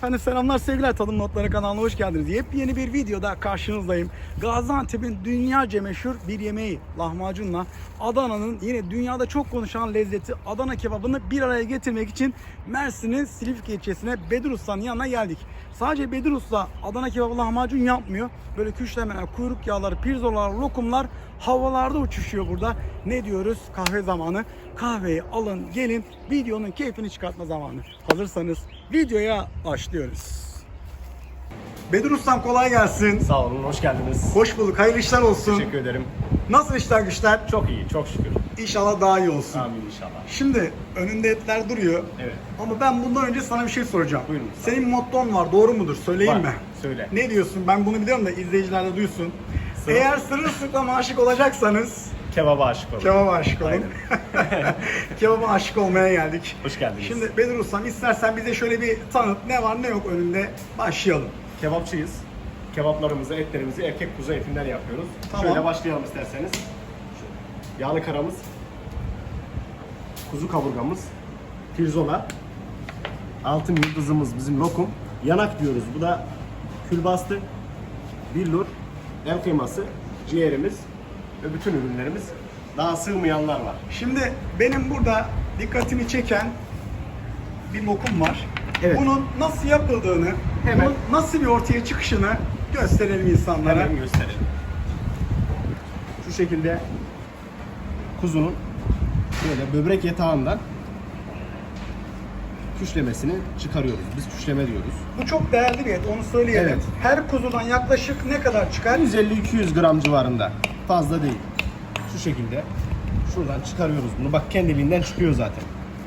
Efendim selamlar sevgiler Tadım Notları kanalına hoş geldiniz. Yepyeni bir videoda karşınızdayım. Gaziantep'in dünyaca meşhur bir yemeği lahmacunla Adana'nın yine dünyada çok konuşulan lezzeti Adana kebabını bir araya getirmek için Mersin'in Silifke ilçesine Bedir Usta'nın yanına geldik. Sadece Bedir Usta Adana kebabı lahmacun yapmıyor. Böyle küşlemeler, kuyruk yağları, pirzolalar, lokumlar havalarda uçuşuyor burada. Ne diyoruz? Kahve zamanı. Kahveyi alın, gelin. Videonun keyfini çıkartma zamanı. Hazırsanız videoya başlıyoruz. Bedir Ustam kolay gelsin. Sağ olun, hoş geldiniz. Hoş bulduk. Hayırlı işler olsun. Teşekkür ederim. Nasıl işler güçler? Çok iyi, çok şükür. İnşallah daha iyi olsun. Amin inşallah. Şimdi önünde etler duruyor. Evet. Ama ben bundan önce sana bir şey soracağım. Buyurun. Senin motton var doğru mudur? Söyleyeyim Var, mi? söyle. Ne diyorsun? Ben bunu biliyorum da izleyiciler de duysun. Eğer sırılsıklam aşık olacaksanız Kebaba aşık olun. kebaba aşık olun. Kebaba aşık olmaya geldik. Hoş geldiniz. Şimdi Bedir Ustam istersen bize şöyle bir tanıt ne var ne yok önünde başlayalım. Kebapçıyız. Kebaplarımızı, etlerimizi erkek kuzu etinden yapıyoruz. Tamam. Şöyle başlayalım isterseniz. Yağlı karamız, kuzu kaburgamız, pirzola, altın yıldızımız bizim lokum, yanak diyoruz. Bu da külbastı, billur, el kıyması, ciğerimiz ve bütün ürünlerimiz. Daha sığmayanlar var. Şimdi benim burada dikkatimi çeken bir lokum var. Evet. Bunun nasıl yapıldığını, Hemen. bunun nasıl bir ortaya çıkışını gösterelim insanlara. Hemen gösterelim. Şu şekilde kuzunun şöyle böbrek yatağından küşlemesini çıkarıyoruz. Biz küşleme diyoruz. Bu çok değerli bir et, onu söyleyelim. Evet. Her kuzudan yaklaşık ne kadar çıkar? 150-200 gram civarında. Fazla değil. Şu şekilde şuradan çıkarıyoruz bunu. Bak kendiliğinden çıkıyor zaten.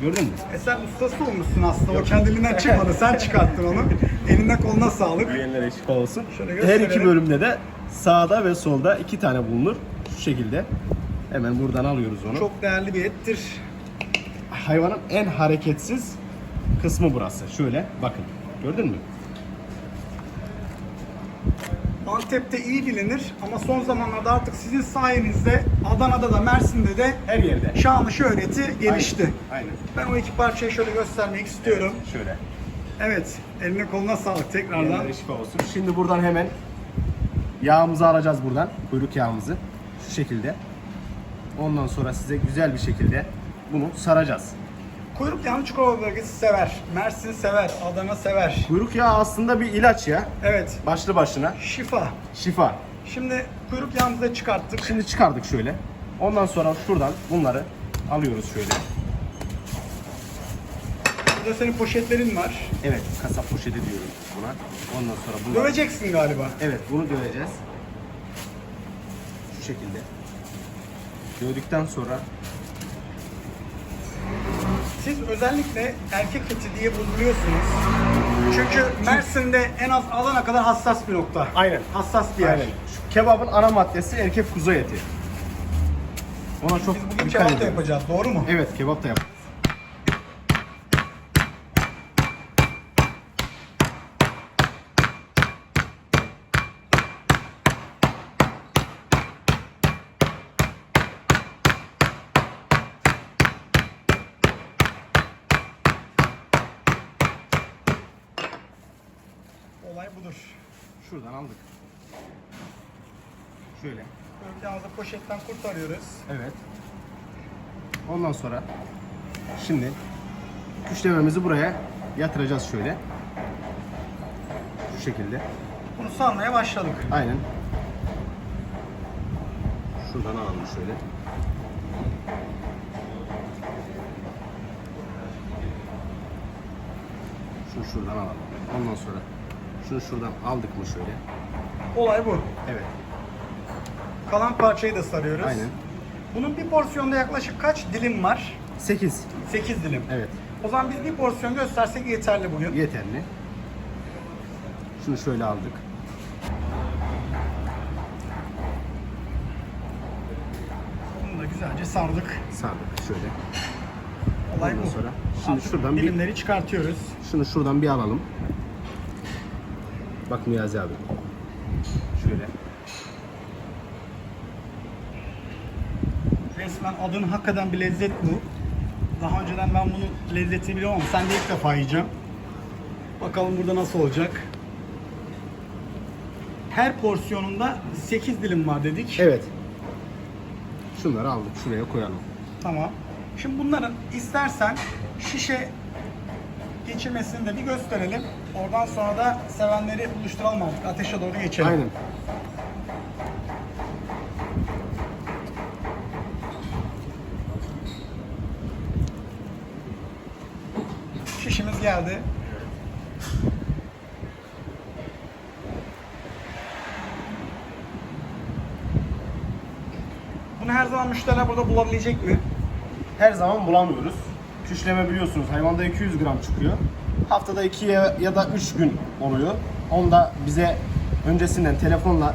Gördün mü? E sen ustası olmuşsun aslında. O Yok. kendiliğinden çıkmadı. Sen çıkarttın onu. Eline koluna sağlık. Yiyenlere şifa olsun. Şöyle Her iki bölümde de sağda ve solda iki tane bulunur. Şu şekilde. Hemen buradan alıyoruz onu. Çok değerli bir ettir. hayvanın en hareketsiz kısmı burası. Şöyle bakın. Gördün mü? Antep'te iyi bilinir ama son zamanlarda artık sizin sayenizde Adana'da da Mersin'de de Her yerde. şanlı şöhreti gelişti. Aynen. Ben o iki parçayı şöyle göstermek istiyorum. Şöyle. Evet, eline koluna sağlık tekrardan. Şifa olsun. Şimdi buradan hemen yağımızı alacağız buradan. Kuyruk yağımızı. Şu şekilde. Ondan sonra size güzel bir şekilde bunu saracağız. Kuyruk yağını Çukurova bölgesi sever. Mersin sever, Adana sever. Kuyruk yağı aslında bir ilaç ya. Evet, Başlı başına. şifa. Şifa. Şimdi kuyruk yağımızı da çıkarttık. Şimdi çıkardık şöyle. Ondan sonra şuradan bunları alıyoruz şöyle. Burada senin poşetlerin var. Evet, kasap poşeti diyoruz buna. Ondan sonra bunları... Döveceksin galiba. Evet, bunu döveceğiz. Şu şekilde. Dövdükten sonra Siz özellikle erkek eti diye buluyorsunuz. Çünkü Mersin'de en az Adana kadar hassas bir nokta. Aynen. Hassas bir yer. Aynen. Şu kebabın ana maddesi erkek kuzu eti. Ona çok Biz bugün dikkat kebap da edelim. yapacağız, doğru mu? Evet, kebap da yap. Olay budur. Şuradan aldık. Şöyle. Yağımızı poşetten kurtarıyoruz. Evet. Ondan sonra şimdi küşlememizi buraya yatıracağız şöyle. Şu şekilde. Bunu sarmaya başladık. Aynen. Şuradan alalım şöyle. Şunu şuradan alalım. Ondan sonra şunu şuradan aldık mı şöyle. Olay bu. Evet. Kalan parçayı da sarıyoruz. Aynen. Bunun bir porsiyonda yaklaşık kaç dilim var? 8. 8 dilim. Evet. O zaman biz bir porsiyon göstersek yeterli bugün. Yeterli. Şunu şöyle aldık. Bunu da güzelce sardık. Sardık şöyle. Olay Ondan bu. sonra şimdi Artık şuradan bir- dilimleri çıkartıyoruz. Şunu şuradan bir alalım. Bak Niyazi abi. Şöyle. Resmen adını hakikaten bir lezzet bu. Daha önceden ben bunun lezzetini biliyorum ama sen de ilk defa yiyeceğim. Bakalım burada nasıl olacak. Her porsiyonunda 8 dilim var dedik. Evet. Şunları aldık şuraya koyalım. Tamam. Şimdi bunların istersen şişe geçirmesini de bir gösterelim. Oradan sonra da sevenleri buluşturalım artık. Ateşe doğru geçelim. Aynen. Şişimiz geldi. Bunu her zaman müşteriler burada bulabilecek mi? Her zaman bulamıyoruz. Küşleme biliyorsunuz hayvanda 200 gram çıkıyor. Haftada 2 ya da 3 gün oluyor. Onda bize öncesinden telefonla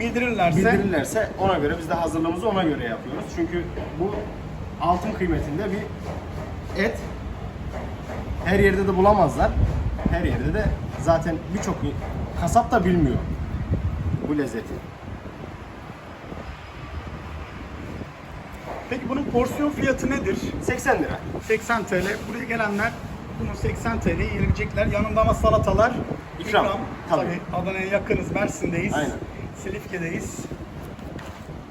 Bildirirlerse bildirirlerse ona göre biz de hazırlığımızı ona göre yapıyoruz. Çünkü bu altın kıymetinde bir et. Her yerde de bulamazlar. Her yerde de zaten birçok kasap da bilmiyor bu lezzeti. Peki bunun porsiyon fiyatı nedir? 80 lira. 80 TL. Buraya gelenler bunu 80 TL yiyebilecekler. Yanında ama salatalar İkram. Tabii. Tabii. Adana'ya yakınız. Mersin'deyiz. Aynen. Silifke'deyiz.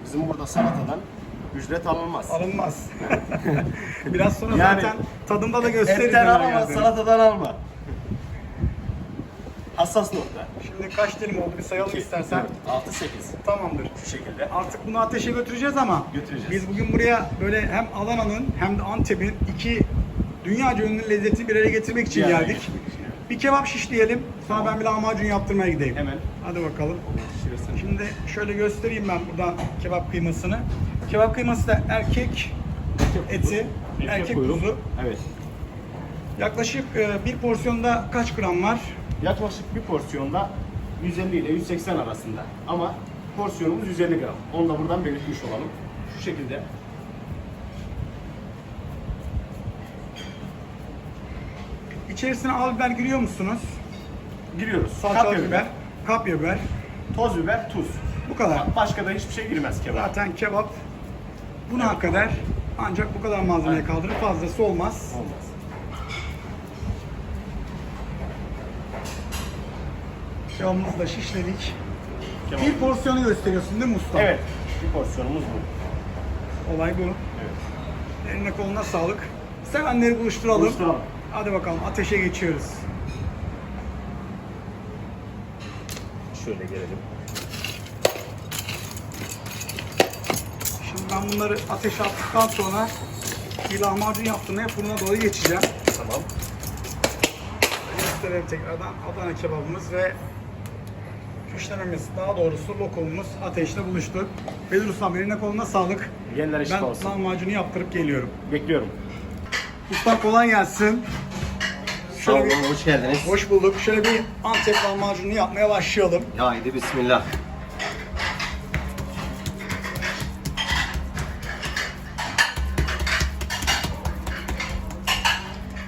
Bizim burada salatadan ücret alınmaz. Alınmaz. Biraz sonra Yani zaten tadında da gösteririz. Etten alma, geldiğini. salatadan alma. Hassas nokta. Şimdi kaç dilim oldu bir sayalım istersen. 6 8 Tamamdır. bu şekilde. Artık bunu ateşe götüreceğiz ama Götüreceğiz. biz bugün buraya böyle hem Adana'nın hem de Antep'in iki dünyaca ünlü lezzetini bir araya getirmek için Bir araya geldik. getirmek için, evet. Bir kebap şişleyelim. Sonra ben bir lahmacun yaptırmaya gideyim. Hemen. Hadi bakalım. Şurası. Şimdi şöyle göstereyim ben buradan kebap kıymasını. Kebap kıyması da erkek eti, erkek, kuyruk. kuzu. Evet. Yaklaşık e, bir porsiyonda kaç gram var? Yaklaşık bir porsiyonda 150 ile 180 arasında. Ama porsiyonumuz 150 gram. Onu da buradan belirtmiş olalım. Şu şekilde. İçerisine al biber giriyor musunuz? Giriyoruz. Salçalı Kapya biber, kapya biber. toz biber, tuz. Bu kadar. Başka da hiçbir şey girmez kebap. Zaten kebap buna kadar ancak bu kadar malzemeye Aynen. kaldırır. Fazlası olmaz. Olmaz. Kebabımızı da şişledik. Kebap. Bir porsiyonu gösteriyorsun değil mi usta? Evet. Bir porsiyonumuz bu. Olay bu. Evet. Eline koluna sağlık. Sevenleri buluşturalım. Buluşturalım. Hadi bakalım ateşe geçiyoruz. Şöyle gelelim. Şimdi ben bunları ateşe attıktan sonra bir lahmacun yaptığımda fırına doğru geçeceğim. Tamam. Gösterelim tekrardan Adana kebabımız ve küşlememiz, daha doğrusu lokumumuz ateşte buluştu. Bedir Ustam eline koluna sağlık. Yerlere Ben şifa olsun. lahmacunu yaptırıp geliyorum. Bekliyorum. Usta kolay gelsin. Sağ Şöyle olun, bir, hoş geldiniz. hoş bulduk. Şöyle bir Antep lahmacunu yapmaya başlayalım. Haydi bismillah.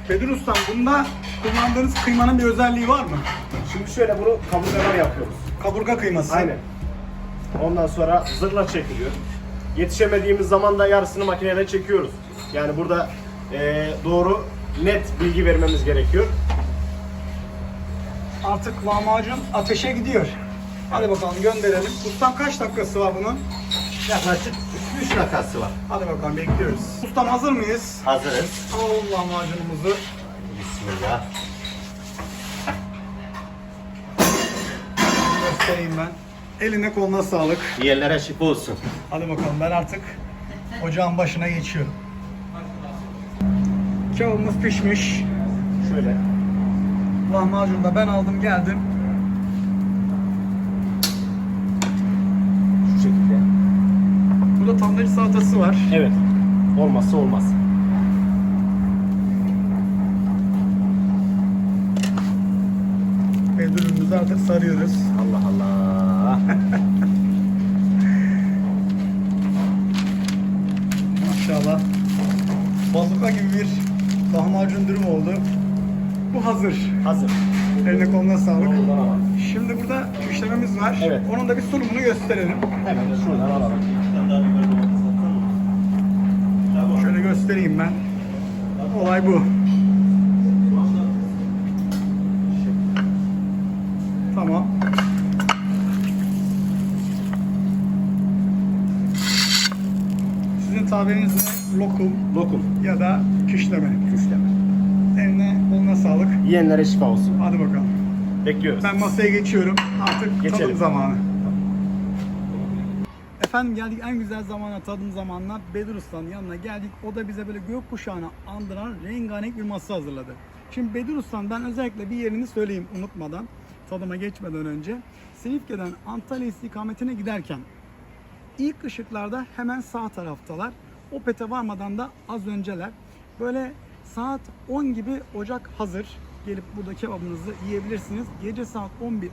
Bedir Ustam bunda kullandığınız kıymanın bir özelliği var mı? Şimdi şöyle bunu kaburgalar yapıyoruz. Kaburga kıyması. Aynen. Ondan sonra zırla çekiliyor. Yetişemediğimiz zaman da yarısını makineyle çekiyoruz. Yani burada eee, doğru net bilgi vermemiz gerekiyor. Artık lahmacun ateşe gidiyor. Hadi bakalım gönderelim. Ustam kaç dakikası var bunun? Yaklaşık 3 dakikası var. Hadi bakalım bekliyoruz. Ustam hazır mıyız? Hazırız. Alalım lahmacunumuzu. Bismillah. Göstereyim ben. Eline koluna sağlık. Yerlere şifa olsun. Hadi bakalım ben artık ocağın başına geçiyorum. Kebabımız pişmiş. Şöyle. Lahmacunu da ben aldım geldim. Şu şekilde. Burada tandır salatası var. Evet. Olmazsa olmaz. Ve dürümümüzü artık sarıyoruz. Hazır. Hazır. Eline koluna sağlık. Şimdi burada küşlememiz var. Evet. Onun da bir sunumunu gösterelim. Hemen şuradan alalım. Şöyle göstereyim ben. Olay bu. Tamam. Sizin tabiriniz ne? Lokum Lokum. ya da küşleme. Küşleme. Yiyenlere şifa olsun. Hadi bakalım. Bekliyoruz. Ben masaya geçiyorum. Artık Geçelim. tadım zamanı. Efendim geldik en güzel zamana, tadım zamanına Bedir Usta'nın yanına geldik. O da bize böyle gökkuşağını andıran rengarenk bir masa hazırladı. Şimdi Bedir Usta'nın ben özellikle bir yerini söyleyeyim unutmadan, tadıma geçmeden önce. Silifke'den Antalya istikametine giderken İlk ışıklarda hemen sağ taraftalar. Opet'e varmadan da az önceler. Böyle saat 10 gibi ocak hazır. Gelip burada kebabınızı yiyebilirsiniz. Gece saat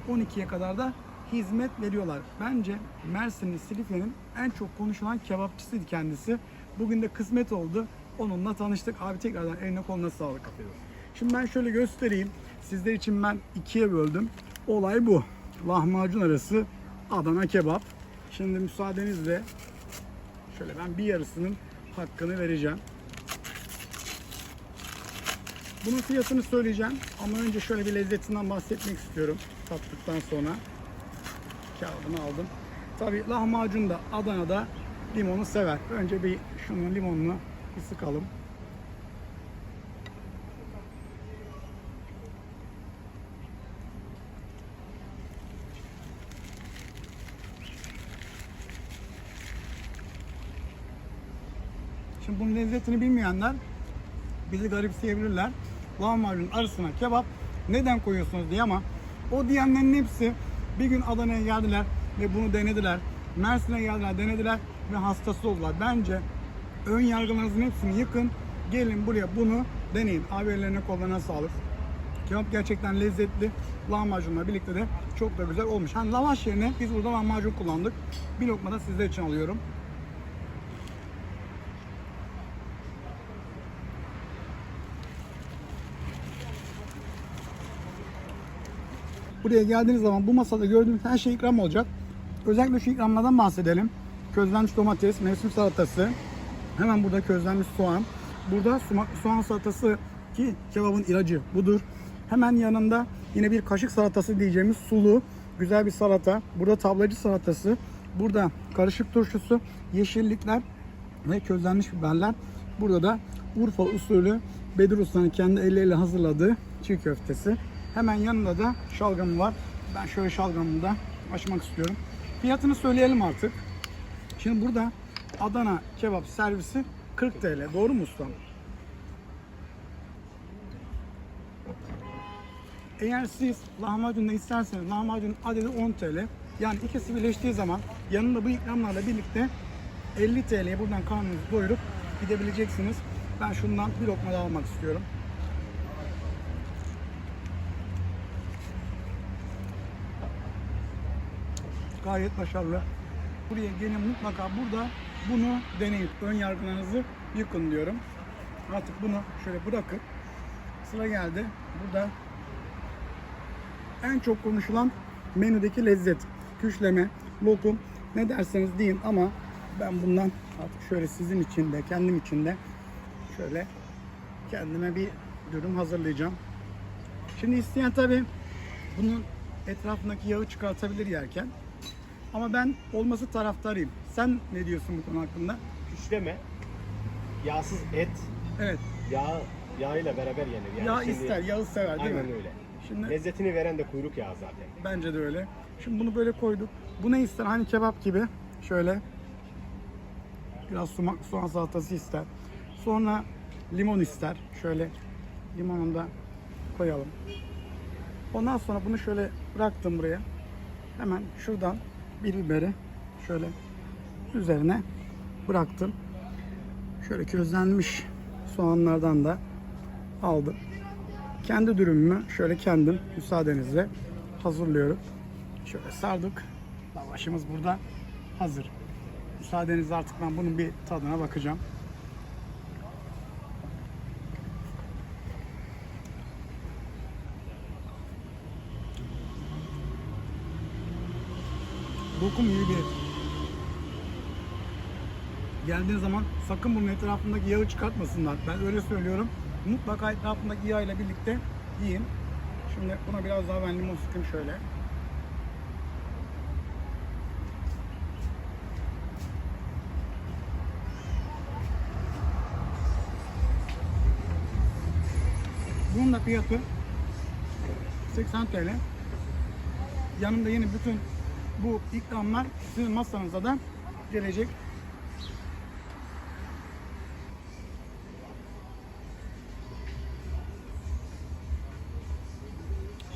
11-12'ye kadar da hizmet veriyorlar. Bence Mersin'in Silifke'nin en çok konuşulan kebapçısıydı kendisi. Bugün de kısmet oldu. Onunla tanıştık. Abi tekrardan eline koluna sağlık. Şimdi ben şöyle göstereyim. Sizler için ben ikiye böldüm. Olay bu. Lahmacun arası Adana kebap. Şimdi müsaadenizle şöyle ben bir yarısının hakkını vereceğim. Bunun fiyatını söyleyeceğim ama önce şöyle bir lezzetinden bahsetmek istiyorum tattıktan sonra. Kağıdını aldım. Tabi lahmacun da Adana'da limonu sever. Önce bir şunun limonunu bir sıkalım. Şimdi bunun lezzetini bilmeyenler bizi garipseyebilirler. Lahmacunun arasına kebap neden koyuyorsunuz diye ama o diyenlerin hepsi bir gün Adana'ya geldiler ve bunu denediler. Mersin'e geldiler, denediler ve hastası oldular. Bence ön yargılarınızın hepsini yıkın. Gelin buraya bunu deneyin. Abi ellerine kollarına sağlık. Kebap gerçekten lezzetli. Lahmacunla birlikte de çok da güzel olmuş. Hani lavaş yerine biz burada lahmacun kullandık. Bir lokma da sizler için alıyorum. Buraya geldiğiniz zaman bu masada gördüğünüz her şey ikram olacak. Özellikle şu ikramlardan bahsedelim. Közlenmiş domates, mevsim salatası, hemen burada közlenmiş soğan. Burada soğan salatası ki kebabın ilacı budur. Hemen yanında yine bir kaşık salatası diyeceğimiz sulu güzel bir salata. Burada tablacı salatası. Burada karışık turşusu, yeşillikler ve közlenmiş biberler. Burada da Urfa usulü Bedir Usta'nın kendi elleriyle hazırladığı çiğ köftesi. Hemen yanında da şalgamı var. Ben şöyle şalgamını da açmak istiyorum. Fiyatını söyleyelim artık. Şimdi burada Adana kebap servisi 40 TL. Doğru mu ustam? Eğer siz lahmacun da isterseniz lahmacunun adedi 10 TL. Yani ikisi birleştiği zaman yanında bu ikramlarla birlikte 50 TL'ye buradan karnınızı doyurup gidebileceksiniz. Ben şundan bir lokma daha almak istiyorum. Gayet başarılı. Buraya gelin mutlaka burada bunu deneyin. Ön yargılarınızı yıkın diyorum. Artık bunu şöyle bırakıp sıra geldi. Burada en çok konuşulan menüdeki lezzet. Küşleme, lokum ne derseniz deyin ama ben bundan artık şöyle sizin için de kendim için de şöyle kendime bir dürüm hazırlayacağım. Şimdi isteyen tabi bunun etrafındaki yağı çıkartabilir yerken. Ama ben olması taraftarıyım. Sen ne diyorsun bu konu hakkında? Küşleme. Yağsız et. Evet. Yağ yağıyla beraber yenir. Yani yağ şimdi- ister, yağı sever değil Aynen mi? öyle. Şimdi Lezzetini veren de kuyruk yağı zaten. bence de öyle. Şimdi bunu böyle koyduk. Bu ne ister? Hani kebap gibi. Şöyle biraz sumak soğan salatası ister. Sonra limon ister. Şöyle limonunu da koyalım. Ondan sonra bunu şöyle bıraktım buraya. Hemen şuradan bir biberi şöyle üzerine bıraktım. Şöyle közlenmiş soğanlardan da aldım. Kendi dürümümü şöyle kendim müsaadenizle hazırlıyorum. Şöyle sardık. Lavaşımız burada hazır. Müsaadenizle artık ben bunun bir tadına bakacağım. Lokum gibi bir et. Geldiğin zaman sakın bunun etrafındaki yağı çıkartmasınlar. Ben öyle söylüyorum. Mutlaka etrafındaki yağ ile birlikte yiyin. Şimdi buna biraz daha ben limon sıkayım şöyle. Bunun da fiyatı 80 TL. Yanımda yeni bütün bu ikramlar sizin masanıza da gelecek.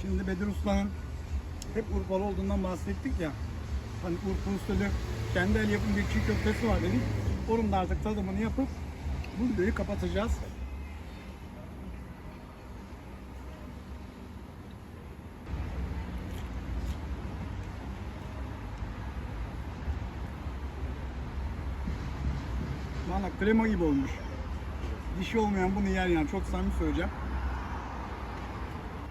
Şimdi Bedir Usta'nın hep Urfalı olduğundan bahsettik ya. Hani Urfa usulü kendi el yapım bir çiğ köftesi var dedik. Onun da artık tadımını yapıp bu videoyu kapatacağız. Krema gibi olmuş. Dişi olmayan bunu yer yani çok samimi söyleyeceğim.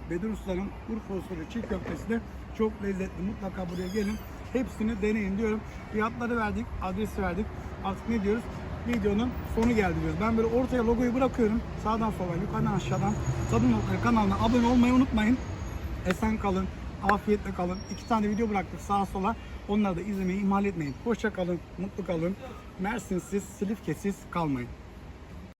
Bedir Usta'nın Urfa usulü çiğ köftesi de çok lezzetli. Mutlaka buraya gelin. Hepsini deneyin diyorum. Fiyatları verdik, adresi verdik. Artık ne diyoruz? Videonun sonu geldi diyoruz. Ben böyle ortaya logoyu bırakıyorum. Sağdan sola, yukarıdan aşağıdan. Tadım kanalına abone olmayı unutmayın. Esen kalın, afiyetle kalın. İki tane video bıraktık sağa sola. Onları da izlemeyi ihmal etmeyin. Hoşça kalın, mutlu kalın. Mersinsiz, Silifkesiz kalmayın.